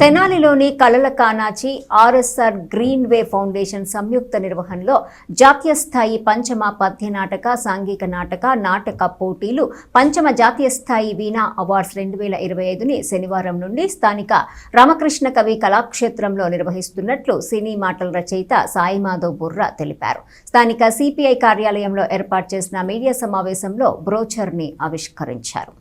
తెనాలిలోని కళల కానాచి RSR green way foundation సంయుక్త నిర్వహణలో జాతీయ స్థాయి పంచమ పద్య నాటక సాంఘిక నాటక నాటక పోటీలు పంచమ జాతీయ స్థాయి వీణా అవార్డ్స్ రెండు వేల ఇరవై ఐదుని శనివారం నుండి స్థానిక రామకృష్ణ కవి కళాక్షేత్రంలో నిర్వహిస్తున్నట్లు సినీ మాటల రచయిత సాయి మాధవ్ బుర్రా తెలిపారు. స్థానిక సిపిఐ కార్యాలయంలో ఏర్పాటు చేసిన మీడియా సమావేశంలో బ్రోచర్ని ఆవిష్కరించారు.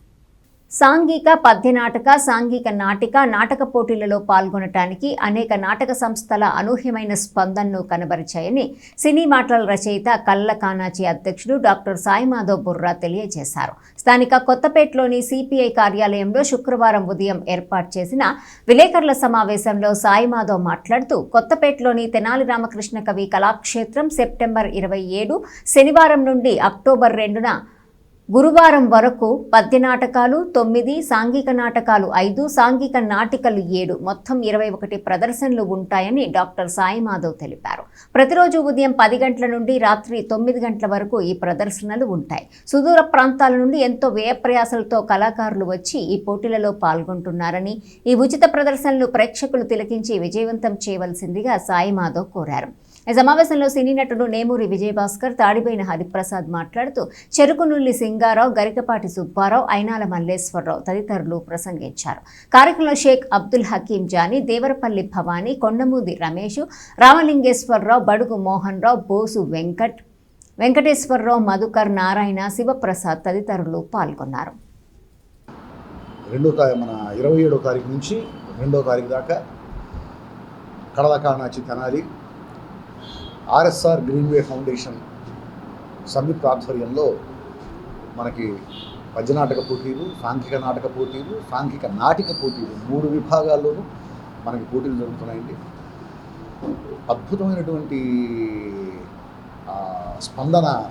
సాంఘిక పద్య నాటక సాంఘిక నాటిక నాటక పోటీలలో పాల్గొనటానికి అనేక నాటక సంస్థల అనూహ్యమైన స్పందనను కనబరిచాయని సినీ మాటల రచయిత కళ్ళ కానాచి అధ్యక్షుడు డాక్టర్ సాయిమాధవ్ బుర్రా తెలియజేశారు. స్థానిక కొత్తపేటలోని సిపిఐ కార్యాలయంలో శుక్రవారం ఉదయం ఏర్పాటు చేసిన విలేకరుల సమావేశంలో సాయిమాధవ్ మాట్లాడుతూ కొత్తపేటలోని తెనాలి రామకృష్ణ కవి కళాక్షేత్రం సెప్టెంబర్ ఇరవై ఏడు శనివారం నుండి అక్టోబర్ రెండున గురువారం వరకు పద్య నాటకాలు తొమ్మిది సాంఘిక నాటకాలు ఐదు సాంఘిక నాటికలు ఏడు మొత్తం ఇరవై ఒకటి ప్రదర్శనలు ఉంటాయని డాక్టర్ సాయిమాధవ్ తెలిపారు. ప్రతిరోజు ఉదయం పది గంటల నుండి రాత్రి తొమ్మిది గంటల వరకు ఈ ప్రదర్శనలు ఉంటాయి. సుదూర ప్రాంతాల నుండి ఎంతో వ్యయప్రయాసలతో కళాకారులు వచ్చి ఈ పోటీలలో పాల్గొంటున్నారని ఈ ఉచిత ప్రదర్శనలు ప్రేక్షకులు తిలకించి విజయవంతం చేయవలసిందిగా సాయిమాధవ్ కోరారు. ఈ సమావేశంలో సినీ నటుడు నేమూరి విజయభాస్కర్ తాడిపోయిన హరిప్రసాద్ మాట్లాడుతూ చెరుకునుల్లి సింగారావు గరికపాటి సుబ్బారావు అయినాల మల్లేశ్వరరావు తదితరులు ప్రసంగించారు. కార్యక్రమంలో షేక్ అబ్దుల్ హకీం జానీ దేవరపల్లి భవానీ కొండమూది రమేష్ రామలింగేశ్వరరావు బడుగు మోహన్ రావు బోసు వెంకట్ వెంకటేశ్వరరావు మధుకర్ నారాయణ శివప్రసాద్ తదితరులు పాల్గొన్నారు. రెండో మన ఇరవై ఏడో తారీఖు నుంచి రెండో తారీఖు దాకా Kadalakanachi Tenali RSR green way foundation సంయుక్త ఆధ్వర్యంలో మనకి పద్యనాటక పోటీలు సాంఘిక నాటక పోటీలు సాంఘిక నాటిక పోటీలు మూడు విభాగాల్లోనూ మనకి పోటీలు జరుగుతున్నాయండి. అద్భుతమైనటువంటి స్పందన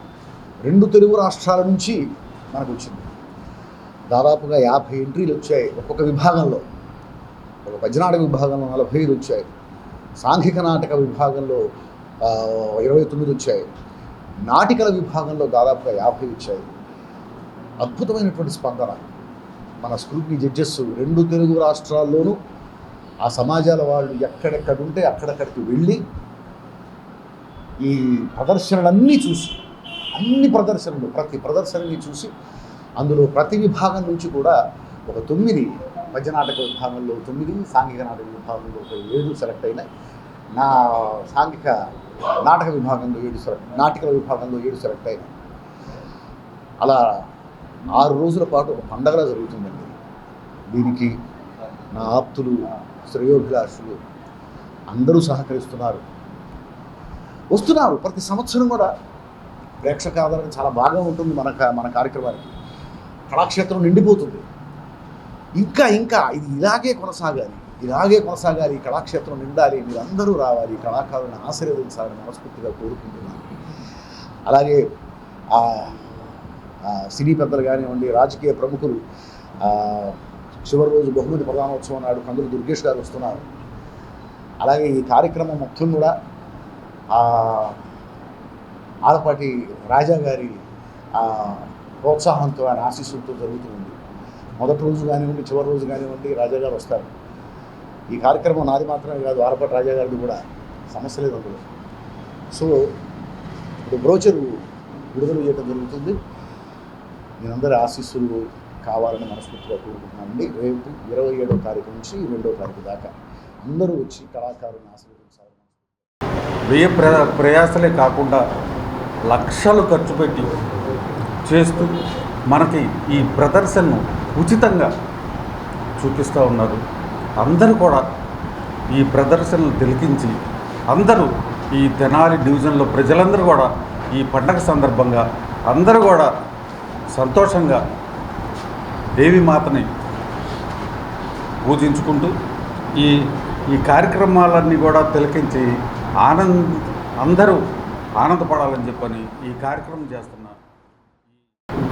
రెండు తెలుగు రాష్ట్రాల నుంచి మనకు వచ్చింది. దాదాపుగా యాభై ఎంట్రీలు వచ్చాయి ఒక్కొక్క విభాగంలో. ఒక పద్యనాటక విభాగంలో నలభై ఐదు వచ్చాయి. సాంఘిక నాటక విభాగంలో ఇరవై తొమ్మిది వచ్చాయి. నాటికల విభాగంలో దాదాపుగా యాభై వచ్చాయి. అద్భుతమైనటువంటి స్పందన. మన స్క్రూట్నీ జడ్జెస్ రెండు తెలుగు రాష్ట్రాల్లోనూ ఆ సమాజాల వాళ్ళు ఎక్కడెక్కడ ఉంటే అక్కడక్కడికి వెళ్ళి ఈ ప్రదర్శనలన్నీ చూసి అన్ని ప్రదర్శనలు ప్రతి ప్రదర్శనని చూసి అందులో ప్రతి విభాగం నుంచి కూడా ఒక తొమ్మిది పద్యనాటక విభాగంలో తొమ్మిది సాంఘిక నాటక విభాగంలో ఒక ఏడు సెలెక్ట్ అయినాయి. నా సాంఘిక నాటక విభాగంలో ఏడు సెలెక్ట్ నాటికల విభాగంలో ఏడు సెలెక్ట్ అయినాయి అలా ఆరు రోజుల పాటు ఒక పండగలా జరుగుతుందండి. దీనికి నా ఆప్తులు శ్రేయోభిలాషులు అందరూ సహకరిస్తున్నారు. వస్తున్నారు. ప్రతి సంవత్సరం కూడా ప్రేక్షక ఆదరణ చాలా బాగా ఉంటుంది మన మన కార్యక్రమానికి. కళాక్షేత్రం నిండిపోతుంది. ఇంకా ఇంకా ఇది ఇలాగే కొనసాగాలి. ఇలాగే కొనసాగాలి కళాక్షేత్రం నిండాలి మీరందరూ రావాలి ఈ కళాకారులను ఆశీర్వదించాలని మనస్ఫూర్తిగా కోరుకుంటున్నాను. అలాగే సినీ పెద్దలు కానివ్వండి రాజకీయ ప్రముఖులు చివరి రోజు బహుమతి ప్రధానోత్సవం నాడు కందులు దుర్గేష్ గారు వస్తున్నారు. అలాగే ఈ కార్యక్రమం మొత్తం కూడా ఆలపాటి రాజా గారి ప్రోత్సాహంతో ఆయన ఆశీస్సులతో జరుగుతుంది. మొదటి రోజు కానివ్వండి చివరి రోజు కానివ్వండి రాజా గారు వస్తారు. ఈ కార్యక్రమం నాది మాత్రమే కాదు ఆలపాటి రాజా గారిది కూడా సమస్య లేదు అందులో. సో ఇప్పుడు బ్రోచరు విడుదల చేయడం జరుగుతుంది. మీరందరి ఆశీస్సులు కావాలని మనస్ఫూర్తిగా కోరుకుంటున్నామండి. రేపు ఇరవై ఏడో తారీఖు నుంచి రెండో తారీఖు దాకా అందరూ వచ్చి కళాకారులను ఆశీర్వదించాలని వ్యయ ప్ర ప్రయాసలే కాకుండా లక్షలు ఖర్చు పెట్టి చేస్తూ మనకి ఈ ప్రదర్శనను ఉచితంగా చూపిస్తూ ఉన్నారు. అందరూ కూడా ఈ ప్రదర్శనలు తిలకించి అందరూ ఈ తెనాలి డివిజన్లో ప్రజలందరూ కూడా ఈ పండగ సందర్భంగా అందరూ కూడా సంతోషంగా దేవిమాతని పూజించుకుంటూ ఈ ఈ కార్యక్రమాలన్నీ కూడా తిలకించి ఆనంద్ అందరూ ఆనందపడాలని చెప్పని ఈ కార్యక్రమం చేస్తున్నారు.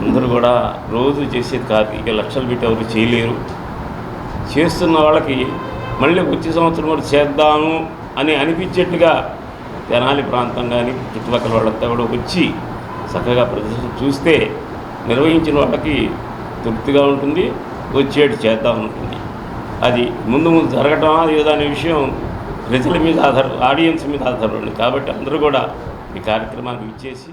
అందరూ కూడా రోజు చేసే కాదు ఇక లక్షలు పెట్టి ఎవరు చేయలేరు. చేస్తున్న వాళ్ళకి మళ్ళీ వచ్చే సంవత్సరం కూడా చేద్దాము అని అనిపించేట్టుగా తెనాలి ప్రాంతం కానీ చుట్టుపక్కల వాళ్ళంతా కూడా వచ్చి చక్కగా ప్రదర్శన చూస్తే నిర్వహించిన వాళ్ళకి తృప్తిగా ఉంటుంది వచ్చేటి చేద్దాం ఉంటుంది అది ముందు ముందు జరగటం అది అనే విషయం ప్రజల మీద ఆధార ఆడియన్స్ మీద ఆధారపడింది. కాబట్టి అందరూ కూడా ఈ కార్యక్రమానికి ఇచ్చేసి